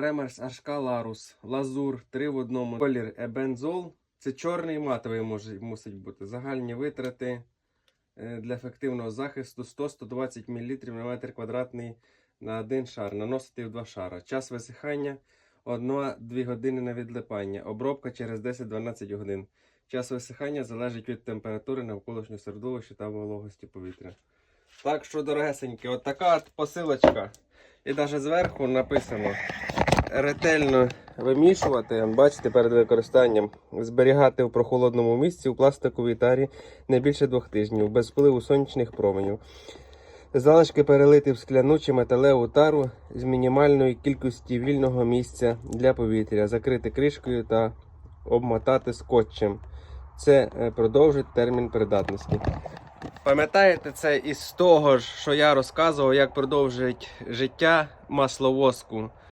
Ремерс Ашкаларус, Лазур, 3 в одному. Колір Ебензол. Це чорний матовий може, мусить бути. Загальні витрати е, для ефективного захисту 100-120 мл на метр квадратний на один шар. Наносити в два шара. Час висихання 1-2 години на відлипання. Обробка через 10-12 годин. Час висихання залежить від температури навколишнього середовища та вологості повітря. Так що, дорогесенькі, от така посилочка. І навіть зверху написано ретельно вимішувати, бачите, перед використанням, зберігати в прохолодному місці у пластиковій тарі не більше двох тижнів, без впливу сонячних променів. Залишки перелити в скляну чи металеву тару з мінімальною кількістю вільного місця для повітря, закрити кришкою та обмотати скотчем. Це е, продовжить термін придатності. Пам'ятаєте це із того ж, що я розказував, як продовжить життя масло воску?